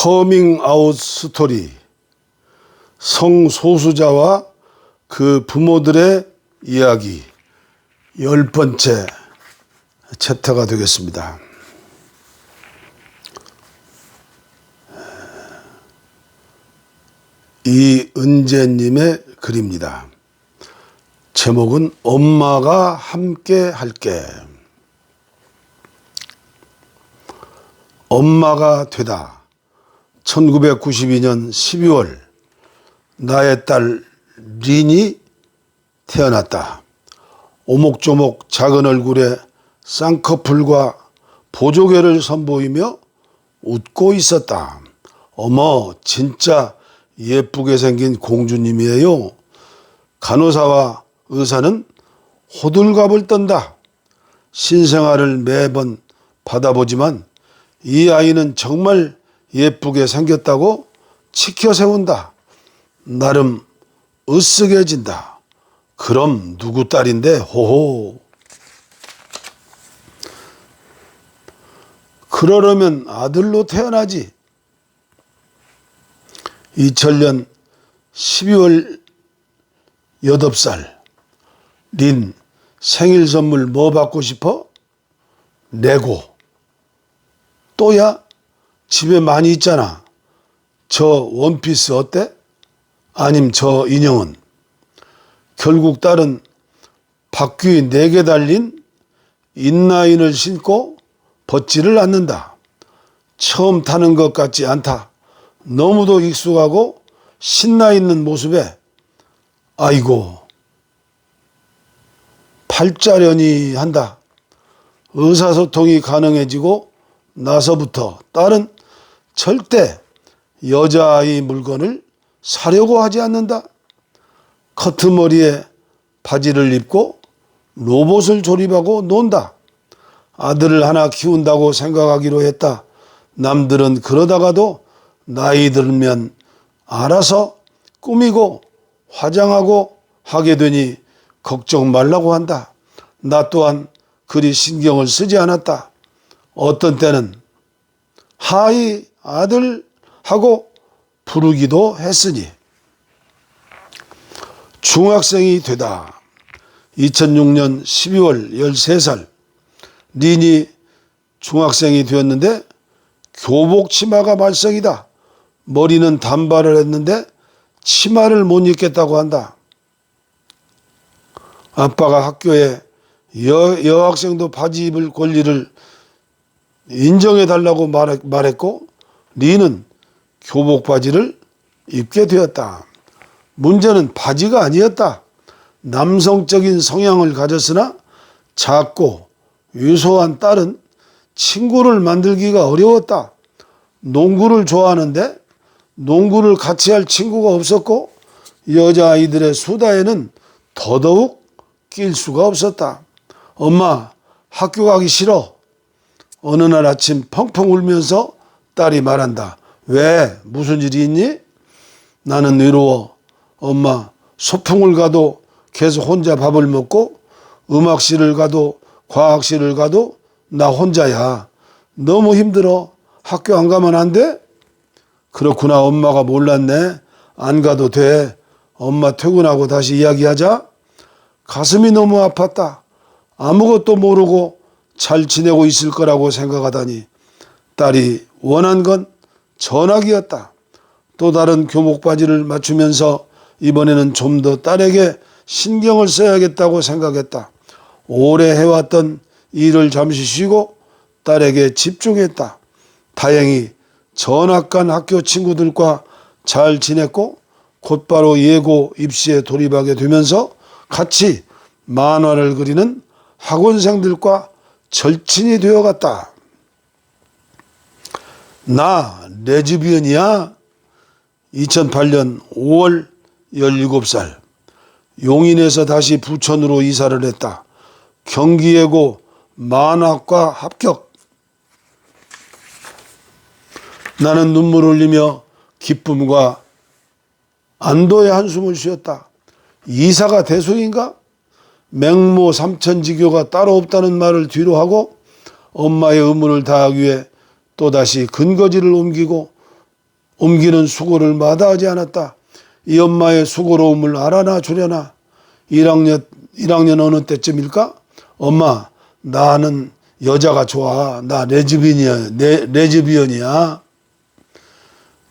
커밍 아웃 스토리 성소수자와 그 부모들의 이야기 열 번째 챕터가 되겠습니다. 이은재님의 글입니다. 제목은 엄마가 함께 할게. 엄마가 되다. 1992년 12월 나의 딸 린이 태어났다. 오목조목 작은 얼굴에 쌍꺼풀과 보조개를 선보이며 웃고 있었다. 어머, 진짜 예쁘게 생긴 공주님이에요. 간호사와 의사는 호들갑을 떤다. 신생아를 매번 받아보지만 이 아이는 정말 예쁘게 생겼다고 치켜 세운다. 나름 으쓱해진다. 그럼 누구 딸인데 호호. 그러려면 아들로 태어나지. 2000년 12월 8살 린 생일 선물 뭐 받고 싶어? 레고. 또야? 집에 많이 있잖아. 저 원피스 어때? 아님 저 인형은. 결국 딸은 바퀴 네 개 달린 인라인을 신고 벗지를 않는다. 처음 타는 것 같지 않다. 너무도 익숙하고 신나 있는 모습에 아이고 팔자련이 한다. 의사소통이 가능해지고 나서부터 딸은 절대 여자아이 물건을 사려고 하지 않는다. 커트머리에 바지를 입고 로봇을 조립하고 논다. 아들을 하나 키운다고 생각하기로 했다. 남들은 그러다가도 나이 들면 알아서 꾸미고 화장하고 하게 되니 걱정 말라고 한다. 나 또한 그리 신경을 쓰지 않았다. 어떤 때는 하이 아들 하고 부르기도 했으니 중학생이 되다. 2006년 12월 13살 린이 중학생이 되었는데 교복 치마가 말썽이다. 머리는 단발을 했는데 치마를 못 입겠다고 한다. 아빠가 학교에 여, 여학생도 바지 입을 권리를 인정해 달라고 말했고 리는 교복 바지를 입게 되었다. 문제는 바지가 아니었다. 남성적인 성향을 가졌으나 작고 유소한 딸은 친구를 만들기가 어려웠다. 농구를 좋아하는데 농구를 같이 할 친구가 없었고 여자아이들의 수다에는 더더욱 낄 수가 없었다. 엄마, 학교 가기 싫어. 어느 날 아침 펑펑 울면서 딸이 말한다. 왜? 무슨 일이 있니? 나는 외로워. 엄마, 소풍을 가도 계속 혼자 밥을 먹고 음악실을 가도 과학실을 가도 나 혼자야. 너무 힘들어. 학교 안 가면 안 돼? 그렇구나. 엄마가 몰랐네. 안 가도 돼. 엄마 퇴근하고 다시 이야기하자. 가슴이 너무 아팠다. 아무것도 모르고 잘 지내고 있을 거라고 생각하다니 딸이 원한 건 전화기였다. 또 다른 교복 바지를 맞추면서 이번에는 좀 더 딸에게 신경을 써야겠다고 생각했다. 오래 해왔던 일을 잠시 쉬고 딸에게 집중했다. 다행히 전학 간 학교 친구들과 잘 지냈고 곧바로 예고 입시에 돌입하게 되면서 같이 만화를 그리는 학원생들과 절친이 되어갔다. 나 레즈비언이야. 2008년 5월 17살 용인에서 다시 부천으로 이사를 했다. 경기예고 만학과 합격. 나는 눈물 흘리며 기쁨과 안도의 한숨을 쉬었다. 이사가 대소인가? 맹모 삼천지교가 따로 없다는 말을 뒤로 하고 엄마의 의무를 다하기 위해 또다시 근거지를 옮기고 옮기는 수고를 마다하지 않았다. 이 엄마의 수고로움을 알아나 주려나 1학년 1학년 어느 때쯤일까? 엄마 나는 여자가 좋아. 나 레즈비언이야. 내, 레즈비언이야.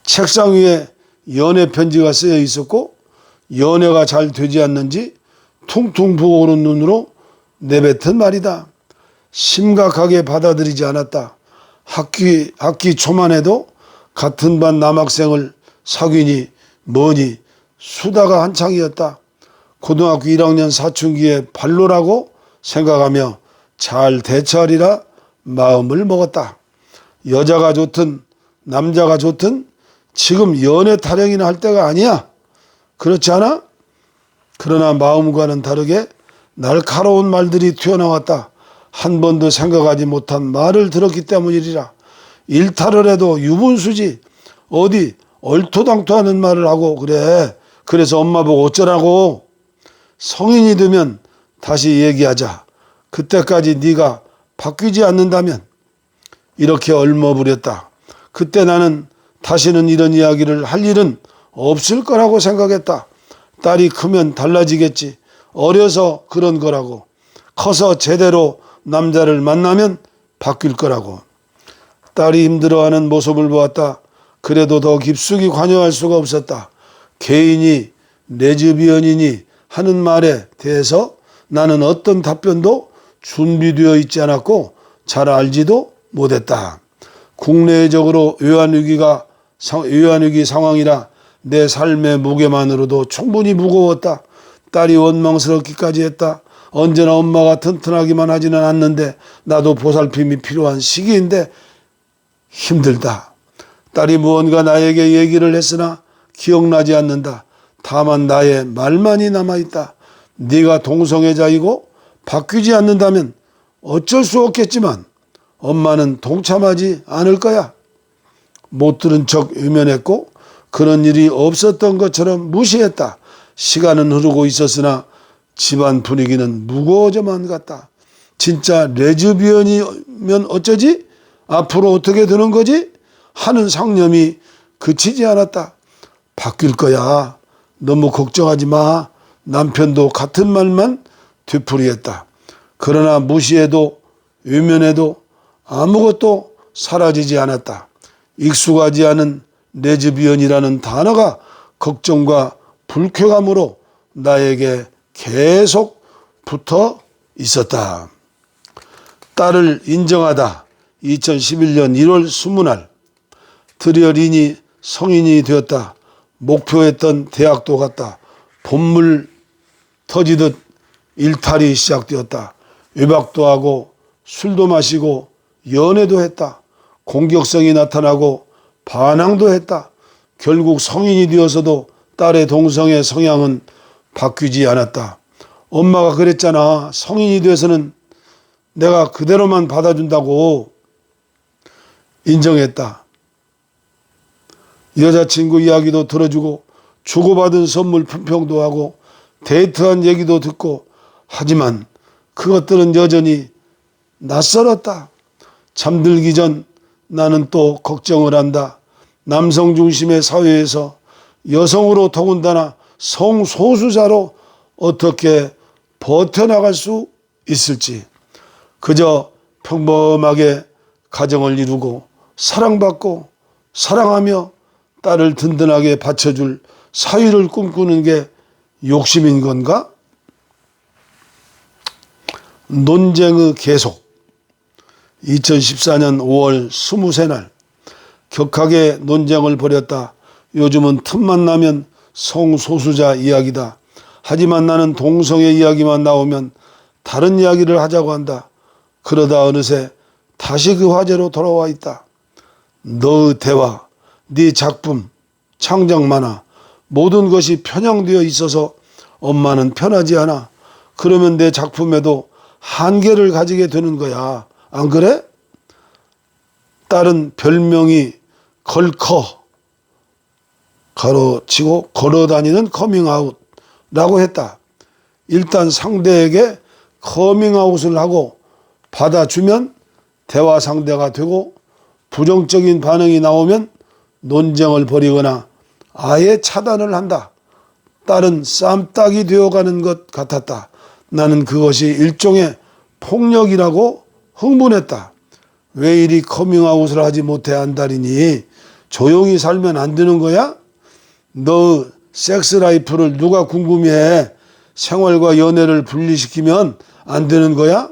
책상 위에 연애 편지가 쓰여 있었고 연애가 잘 되지 않는지 퉁퉁 부어오른 눈으로 내뱉은 말이다. 심각하게 받아들이지 않았다. 학기 학기 초만 해도 같은 반 남학생을 사귀니 뭐니 수다가 한창이었다. 고등학교 1학년 사춘기에 발로라고 생각하며 잘 대처하리라 마음을 먹었다. 여자가 좋든 남자가 좋든 지금 연애 타령이나 할 때가 아니야. 그렇지 않아? 그러나 마음과는 다르게 날카로운 말들이 튀어나왔다. 한 번도 생각하지 못한 말을 들었기 때문이리라. 일탈을 해도 유분수지. 어디 얼토당토하는 말을 하고 그래. 그래서 엄마 보고 어쩌라고. 성인이 되면 다시 얘기하자. 그때까지 네가 바뀌지 않는다면 이렇게 얼머부렸다. 그때 나는 다시는 이런 이야기를 할 일은 없을 거라고 생각했다. 딸이 크면 달라지겠지. 어려서 그런 거라고. 커서 제대로 남자를 만나면 바뀔 거라고. 딸이 힘들어하는 모습을 보았다. 그래도 더 깊숙이 관여할 수가 없었다. 개인이 레즈비언이니 하는 말에 대해서 나는 어떤 답변도 준비되어 있지 않았고 잘 알지도 못했다. 국내적으로 외환위기가 외환위기 상황이라 내 삶의 무게만으로도 충분히 무거웠다. 딸이 원망스럽기까지 했다. 언제나 엄마가 튼튼하기만 하지는 않는데 나도 보살핌이 필요한 시기인데 힘들다. 딸이 무언가 나에게 얘기를 했으나 기억나지 않는다. 다만 나의 말만이 남아있다. 네가 동성애자이고 바뀌지 않는다면 어쩔 수 없겠지만 엄마는 동참하지 않을 거야. 못 들은 척 외면했고 그런 일이 없었던 것처럼 무시했다. 시간은 흐르고 있었으나 집안 분위기는 무거워져만 갔다. 진짜 레즈비언이면 어쩌지? 앞으로 어떻게 되는 거지? 하는 상념이 그치지 않았다. 바뀔 거야. 너무 걱정하지 마. 남편도 같은 말만 되풀이했다. 그러나 무시해도 외면해도 아무것도 사라지지 않았다. 익숙하지 않은 레즈비언이라는 단어가 걱정과 불쾌감으로 나에게 계속 붙어 있었다. 딸을 인정하다. 2011년 1월 20날 드디어 린이 성인이 되었다. 목표했던 대학도 갔다. 본물 터지듯 일탈이 시작되었다. 외박도 하고 술도 마시고 연애도 했다. 공격성이 나타나고 반항도 했다. 결국 성인이 되어서도 딸의 동성애 성향은 바뀌지 않았다. 엄마가 그랬잖아. 성인이 돼서는 내가 그대로만 받아준다고 인정했다. 여자친구 이야기도 들어주고 주고받은 선물 품평도 하고 데이트한 얘기도 듣고 하지만 그것들은 여전히 낯설었다. 잠들기 전 나는 또 걱정을 한다. 남성 중심의 사회에서 여성으로 더군다나 성소수자로 어떻게 버텨나갈 수 있을지. 그저 평범하게 가정을 이루고 사랑받고 사랑하며 딸을 든든하게 받쳐줄 사위를 꿈꾸는 게 욕심인 건가? 논쟁의 계속. 2014년 5월 23날 격하게 논쟁을 벌였다. 요즘은 틈만 나면 성소수자 이야기다. 하지만 나는 동성애 이야기만 나오면 다른 이야기를 하자고 한다. 그러다 어느새 다시 그 화제로 돌아와 있다. 너의 대화, 네 작품, 창작 만화 모든 것이 편향되어 있어서 엄마는 편하지 않아. 그러면 내 작품에도 한계를 가지게 되는 거야. 안 그래? 딸은 별명이 걸커 가로치고 걸어다니는 커밍아웃라고 했다. 일단 상대에게 커밍아웃을 하고 받아주면 대화 상대가 되고 부정적인 반응이 나오면 논쟁을 벌이거나 아예 차단을 한다. 딸은 쌈딱이 되어가는 것 같았다. 나는 그것이 일종의 폭력이라고 흥분했다. 왜 이리 커밍아웃을 하지 못해 안달이니 조용히 살면 안 되는 거야? 너 섹스 라이프를 누가 궁금해해? 생활과 연애를 분리시키면 안 되는 거야?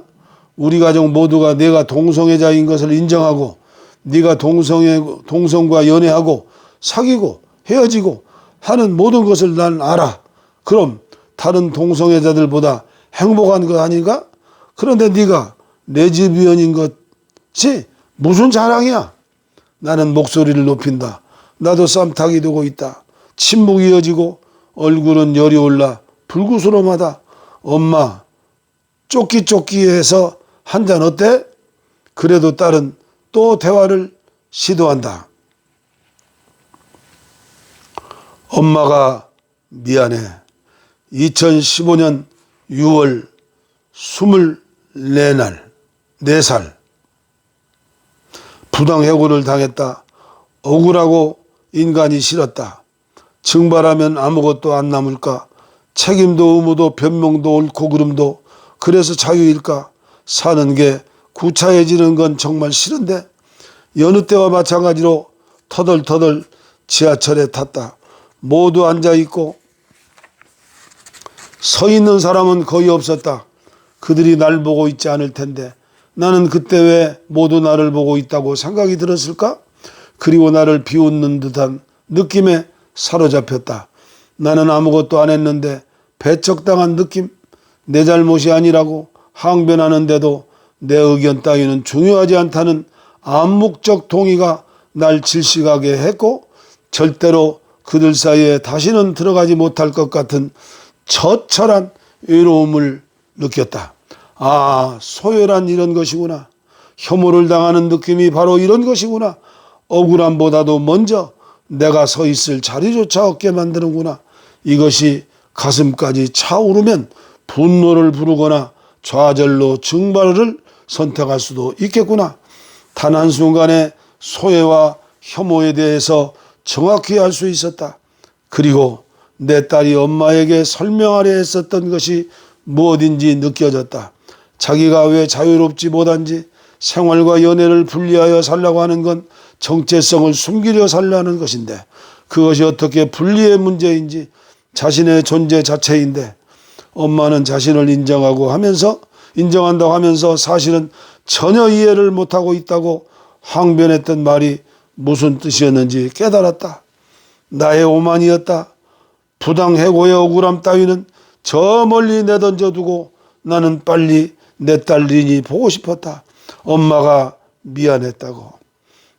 우리 가족 모두가 내가 동성애자인 것을 인정하고 네가 동성애 동성과 연애하고 사귀고 헤어지고 하는 모든 것을 난 알아. 그럼 다른 동성애자들보다 행복한 거 아닌가? 그런데 네가 레즈비언인 것이 무슨 자랑이야? 나는 목소리를 높인다. 나도 쌈탁이 되고 있다. 침묵이 이어지고 얼굴은 열이 올라 불구스름하다. 엄마 쫓기쫓기해서 한 잔 어때? 그래도 딸은 또 대화를 시도한다. 엄마가 미안해. 2015년 6월 24날, 4살. 부당해고를 당했다. 억울하고 인간이 싫었다. 증발하면 아무것도 안 남을까? 책임도 의무도 변명도 옳고 그름도 그래서 자유일까? 사는 게 구차해지는 건 정말 싫은데 여느 때와 마찬가지로 터덜터덜 지하철에 탔다. 모두 앉아 있고 서 있는 사람은 거의 없었다. 그들이 날 보고 있지 않을 텐데 나는 그때 왜 모두 나를 보고 있다고 생각이 들었을까? 그리고 나를 비웃는 듯한 느낌에 사로잡혔다. 나는 아무것도 안 했는데 배척당한 느낌? 내 잘못이 아니라고 항변하는데도 내 의견 따위는 중요하지 않다는 암묵적 동의가 날 질식하게 했고 절대로 그들 사이에 다시는 들어가지 못할 것 같은 처철한 외로움을 느꼈다. 아, 소멸한 이런 것이구나. 혐오를 당하는 느낌이 바로 이런 것이구나. 억울함보다도 먼저 내가 서 있을 자리조차 없게 만드는구나. 이것이 가슴까지 차오르면 분노를 부르거나 좌절로 증발을 선택할 수도 있겠구나. 단 한순간에 소외와 혐오에 대해서 정확히 알 수 있었다. 그리고 내 딸이 엄마에게 설명하려 했었던 것이 무엇인지 느껴졌다. 자기가 왜 자유롭지 못한지 생활과 연애를 분리하여 살라고 하는 건 정체성을 숨기려 살라는 것인데 그것이 어떻게 분리의 문제인지 자신의 존재 자체인데 엄마는 자신을 인정하고 하면서 인정한다고 하면서 사실은 전혀 이해를 못하고 있다고 항변했던 말이 무슨 뜻이었는지 깨달았다. 나의 오만이었다. 부당 해고의 억울함 따위는 저 멀리 내던져 두고 나는 빨리 내딸 린이 보고 싶었다. 엄마가 미안했다고.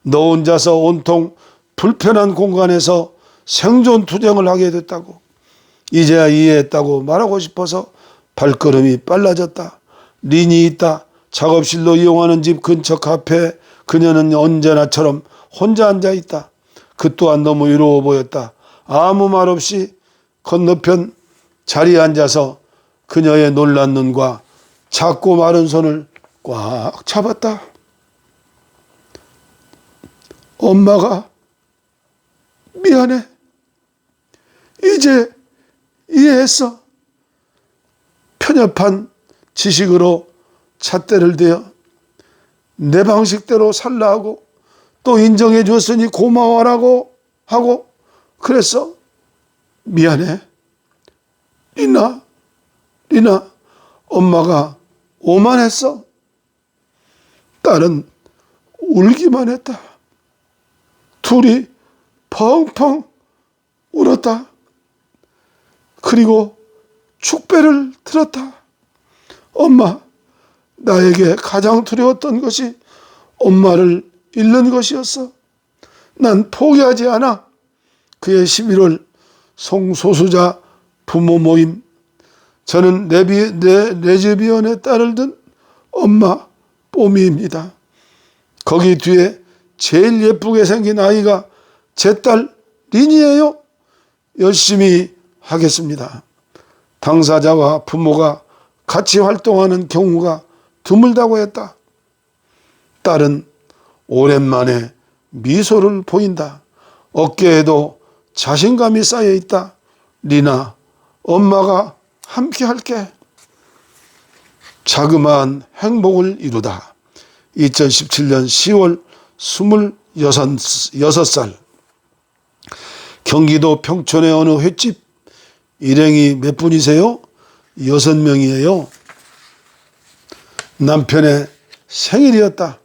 너 혼자서 온통 불편한 공간에서 생존 투쟁을 하게 됐다고. 이제야 이해했다고 말하고 싶어서 발걸음이 빨라졌다. 린이 있다. 작업실로 이용하는 집 근처 카페에 그녀는 언제나처럼 혼자 앉아 있다. 그 또한 너무 외로워 보였다. 아무 말 없이 건너편 자리에 앉아서 그녀의 놀란 눈과 작고 마른 손을 꽉 잡았다. 엄마가 미안해. 이제 이해했어. 편협한 지식으로 잣대를 대어 내 방식대로 살라 하고 또 인정해 줬으니 고마워라고 하고 그랬어. 미안해. 리나, 리나, 엄마가 오만했어. 딸은 울기만 했다. 둘이 펑펑 울었다. 그리고 축배를 들었다. 엄마, 나에게 가장 두려웠던 것이 엄마를 잃는 것이었어. 난 포기하지 않아. 그의 11월 송소수자 부모 모임. 저는 레비, 레, 레즈비언의 딸을 둔 엄마 뽀미입니다. 거기 뒤에 제일 예쁘게 생긴 아이가 제 딸 린이에요. 열심히 하겠습니다. 당사자와 부모가 같이 활동하는 경우가 드물다고 했다. 딸은 오랜만에 미소를 보인다. 어깨에도 자신감이 쌓여 있다. 리나, 엄마가 함께 할게. 자그마한 행복을 이루다. 2017년 10월 26살. 경기도 평촌의 어느 횟집 일행이 몇 분이세요? 여섯 명이에요. 남편의 생일이었다.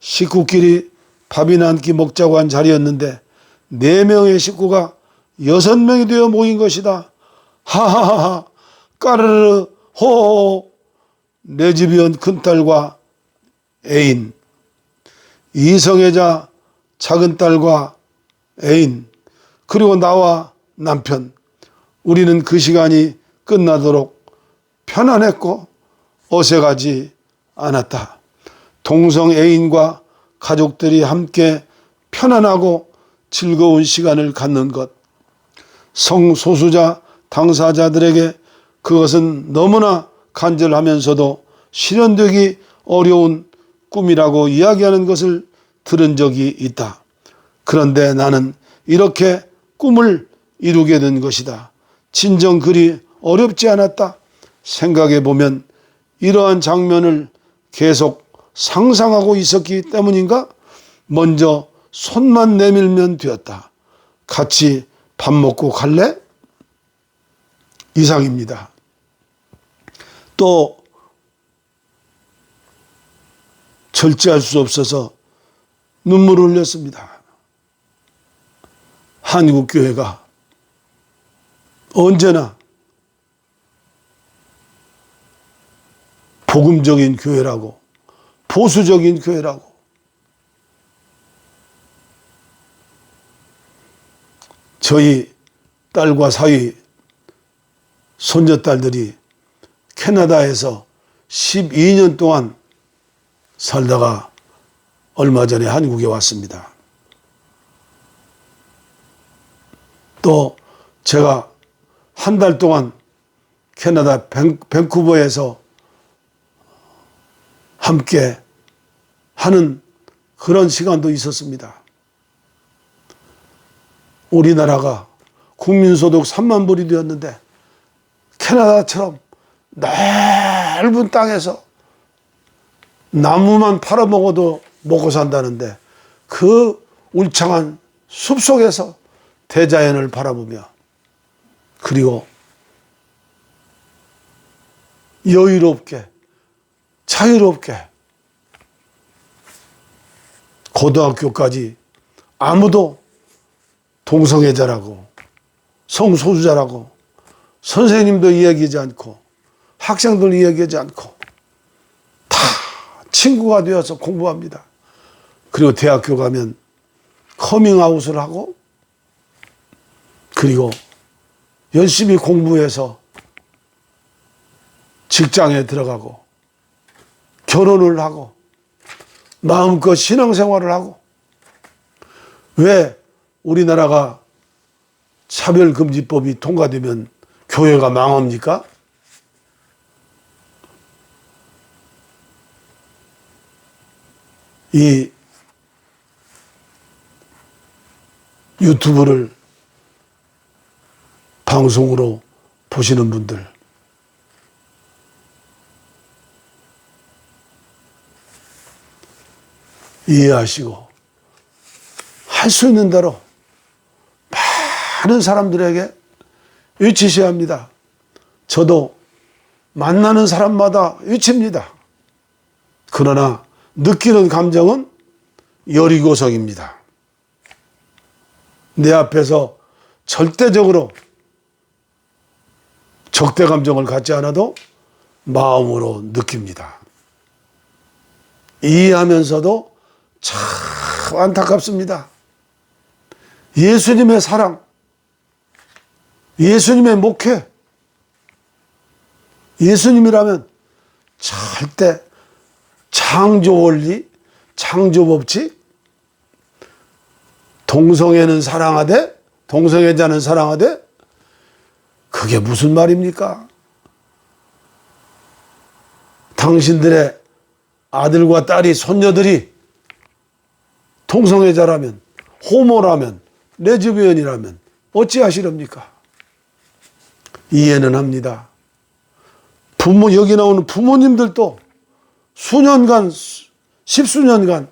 식구끼리 밥이나 한 끼 먹자고 한 자리였는데 네 명의 식구가 여섯 명이 되어 모인 것이다. 하하하하 까르르 호호호 내 집이 온 큰딸과 애인 이성애자 작은 딸과 애인 그리고 나와 남편 우리는 그 시간이 끝나도록 편안했고 어색하지 않았다. 동성 애인과 가족들이 함께 편안하고 즐거운 시간을 갖는 것. 성소수자 당사자들에게 그것은 너무나 간절하면서도 실현되기 어려운 꿈이라고 이야기하는 것을 들은 적이 있다. 그런데 나는 이렇게 꿈을 이루게 된 것이다. 진정 그리 어렵지 않았다. 생각해 보면 이러한 장면을 계속 상상하고 있었기 때문인가? 먼저 손만 내밀면 되었다. 같이 밥 먹고 갈래? 이상입니다. 또 절제할 수 없어서 눈물을 흘렸습니다. 한국 교회가 언제나 복음적인 교회라고 보수적인 교회라고 저희 딸과 사위 손녀딸들이 캐나다에서 12년 동안 살다가 얼마 전에 한국에 왔습니다. 또 제가 한 달 동안 캐나다 밴, 밴쿠버에서 함께 하는 그런 시간도 있었습니다. 우리나라가 국민소득 3만 불이 되었는데 캐나다처럼 넓은 땅에서 나무만 팔아먹어도 먹고 산다는데 그 울창한 숲속에서 대자연을 바라보며 그리고 여유롭게 자유롭게 고등학교까지 아무도 동성애자라고 성소수자라고 선생님도 이야기하지 않고 학생들 이야기하지 않고 다 친구가 되어서 공부합니다. 그리고 대학교 가면 커밍아웃을 하고 그리고 열심히 공부해서 직장에 들어가고 결혼을 하고 마음껏 신앙생활을 하고 왜 우리나라가 차별금지법이 통과되면 교회가 망합니까? 이 유튜브를 방송으로 보시는 분들 이해하시고 할 수 있는 대로 많은 사람들에게 외치셔야 합니다. 저도 만나는 사람마다 외칩니다. 그러나 느끼는 감정은 여리고성입니다. 내 앞에서 절대적으로 적대 감정을 갖지 않아도 마음으로 느낍니다. 이해하면서도 참 안타깝습니다. 예수님의 사랑, 예수님의 목회, 예수님이라면 절대 창조 원리, 창조 법칙, 동성애는 사랑하되, 동성애자는 사랑하되, 그게 무슨 말입니까? 당신들의 아들과 딸이, 손녀들이 동성애자라면, 호모라면, 레즈비언이라면 어찌하시렵니까? 이해는 합니다. 부모, 여기 나오는 부모님들도 수년간, 십수년간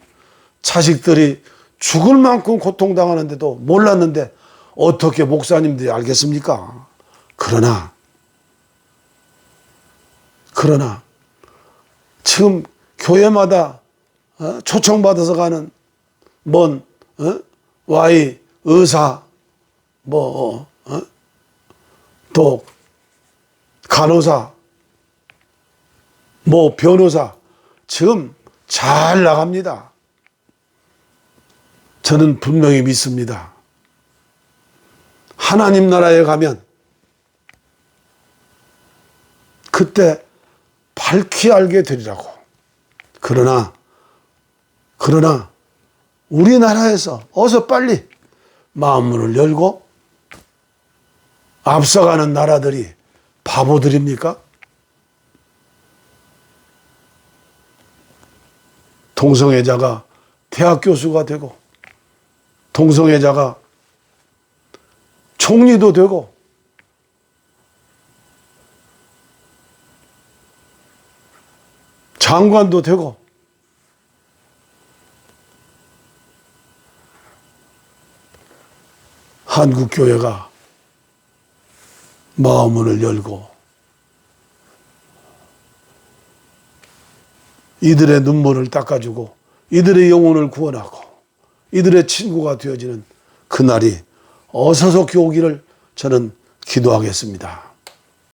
자식들이 죽을 만큼 고통당하는데도 몰랐는데 어떻게 목사님들이 알겠습니까? 그러나, 그러나, 지금 교회마다 어? 초청받아서 가는 뭔 어? 와이 의사 뭐 어? 또 간호사 뭐 변호사 지금 잘 나갑니다. 저는 분명히 믿습니다. 하나님 나라에 가면 그때 밝히 알게 되리라고. 그러나 그러나 우리나라에서 어서 빨리 마음문을 열고 앞서가는 나라들이 바보들입니까? 동성애자가 대학 교수가 되고 동성애자가 총리도 되고 장관도 되고 한국 교회가 마음문을 열고 이들의 눈물을 닦아주고 이들의 영혼을 구원하고 이들의 친구가 되어지는 그날이 어서서 오기를 저는 기도하겠습니다.